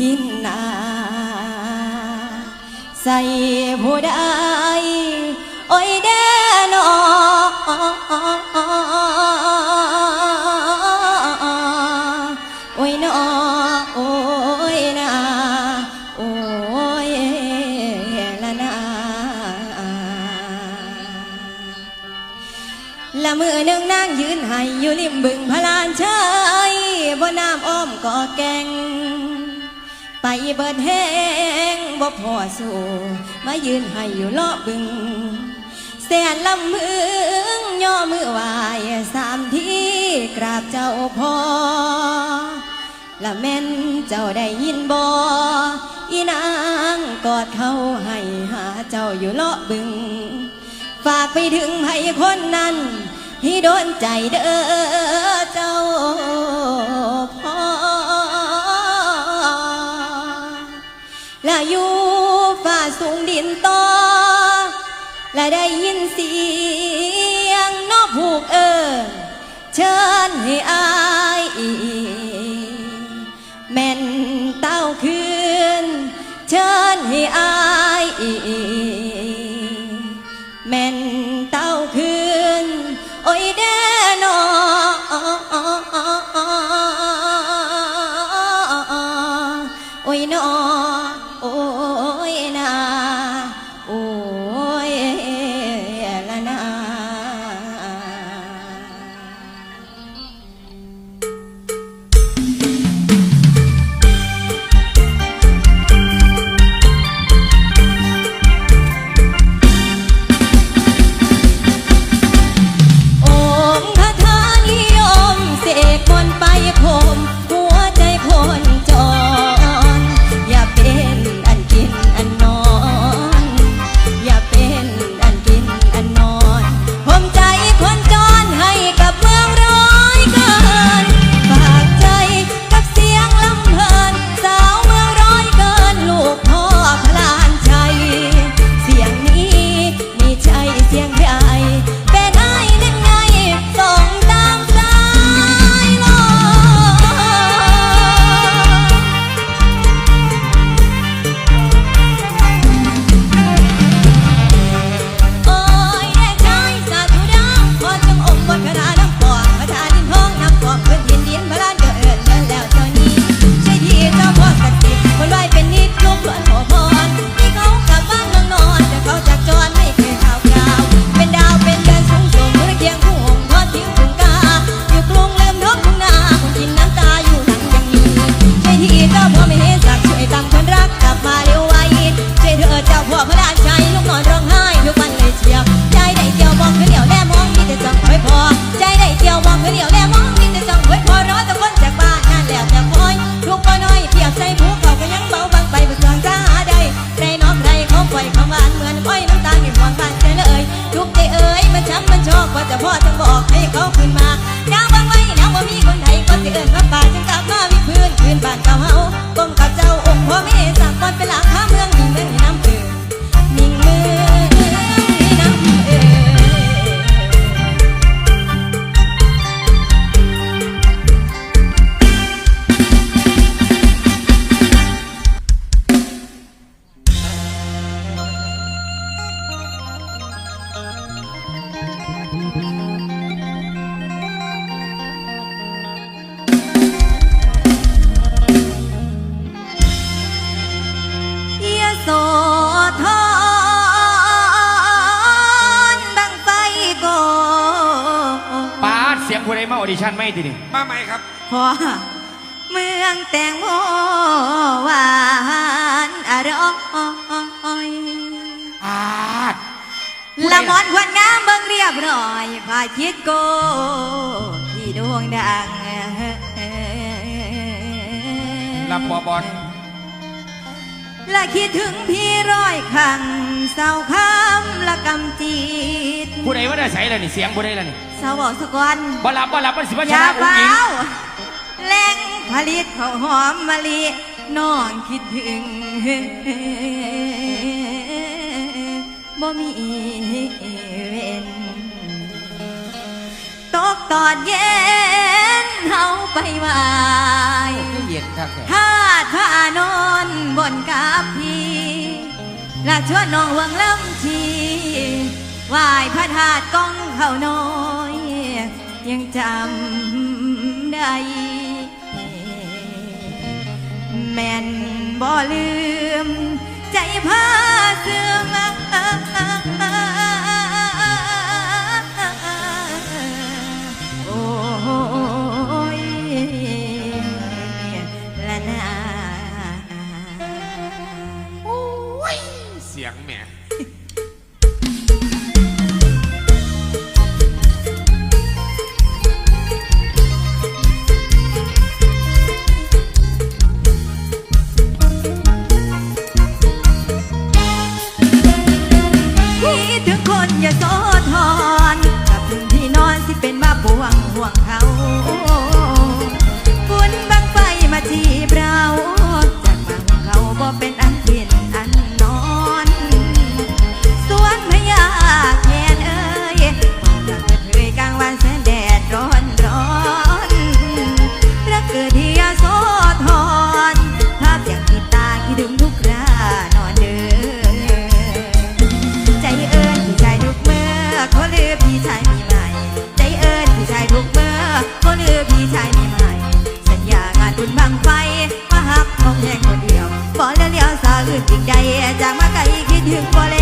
พินนา ใส่ผู้ใดโอ้ยเด้อนอโอ้ยนอโอ้ยนาโอ้ยละนาละมือหนึ่งนางยืนให้อยู่ริมบึงพลานเชยบนน้ำอ้อม ก่อแกงไปเบิดแห้งบ่พอสู่มายืนให้อยู่เลาะบึง แสนลำมึงย่อมือไหวสามทีกราบเจ้าพ่อละแม่นเจ้าได้ยินบ่อีนางกอดเขาให้หาเจ้าอยู่เลาะบึง ฝากไปถึงให้คนนั้นที่โดนใจเด้อ และอยู่ฝ่าสูงดินต่อ และได้ยินเสียงนกผูกเอิญเชิญให้อายแม่นเต้าคืน เชิญให้อาย ไหมครับพอเมืองแตงโมหวานอร่อยปาดละมอนควันงามเบิ่งเรียบร้อยพาคิดโกที่ดวงดังลำบอบอลและคิดถึงพี่ร้อยขังเศร้าคำละกำจีดผู้ใดว่าได้ใส่แล้วนี่เสียงผู้ใดแล้วนี่ สาวบอกสะกอนบ่รับบ่รับมันสิว่ชนะอุ้งอิงแรงผลิตข้าวหอมมะลิน้องคิดถึงบ่มีเว้นตกตอดเย็นเฮาไปวายถ้าถ้านอนบนกาพีลาชวนน้องวังลำทีวายพระธาตุกองเขานอน ยังจำได้ แม่นบ่ลืม ใจพาเสื่อม ใจจะมาไกลคิดถึงบ่แล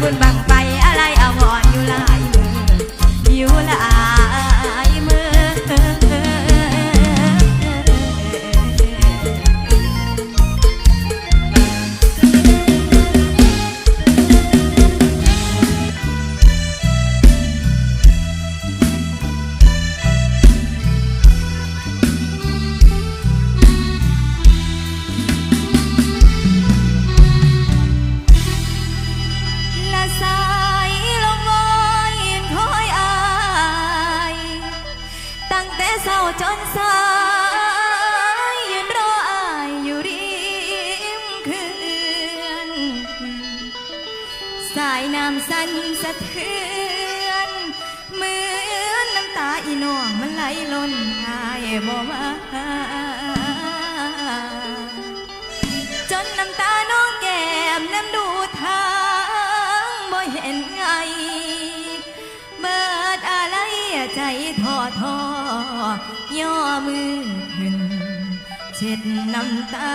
บุญบังไสายน้ำสั้นสะเทือนเหมือนน้ำตาอีน้องมันไหลล้นหายบ่มาจนน้ำตาน้องแก้มน้ำดูทางบ่เห็นไงเบิดอะไรใจทอทอย่อมือขึ้นเช็ดน้ำตา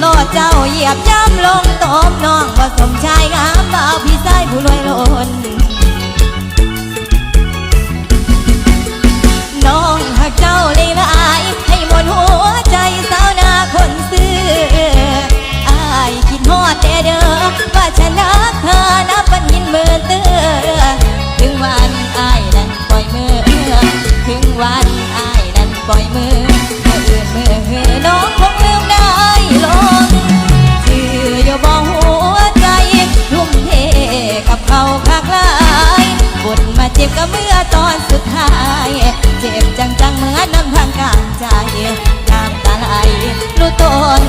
โลดเจ้าเหยียบย่ำลงตบน้องผสมชายงามบ่าวพี่ชายผู้รวยล้น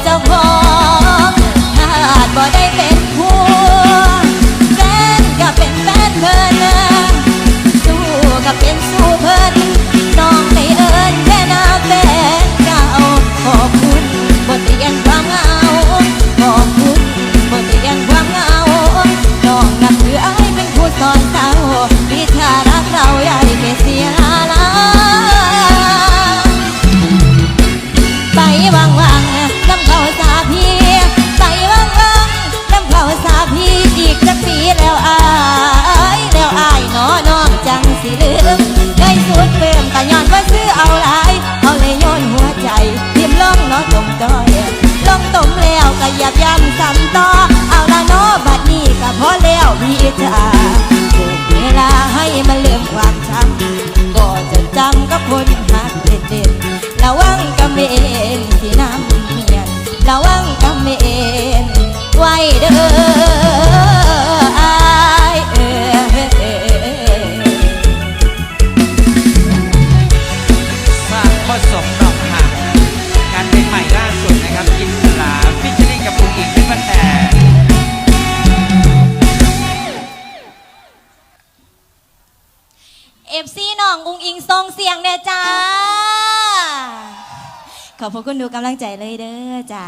จะพ่อำลังใจเลยเด้อจ้า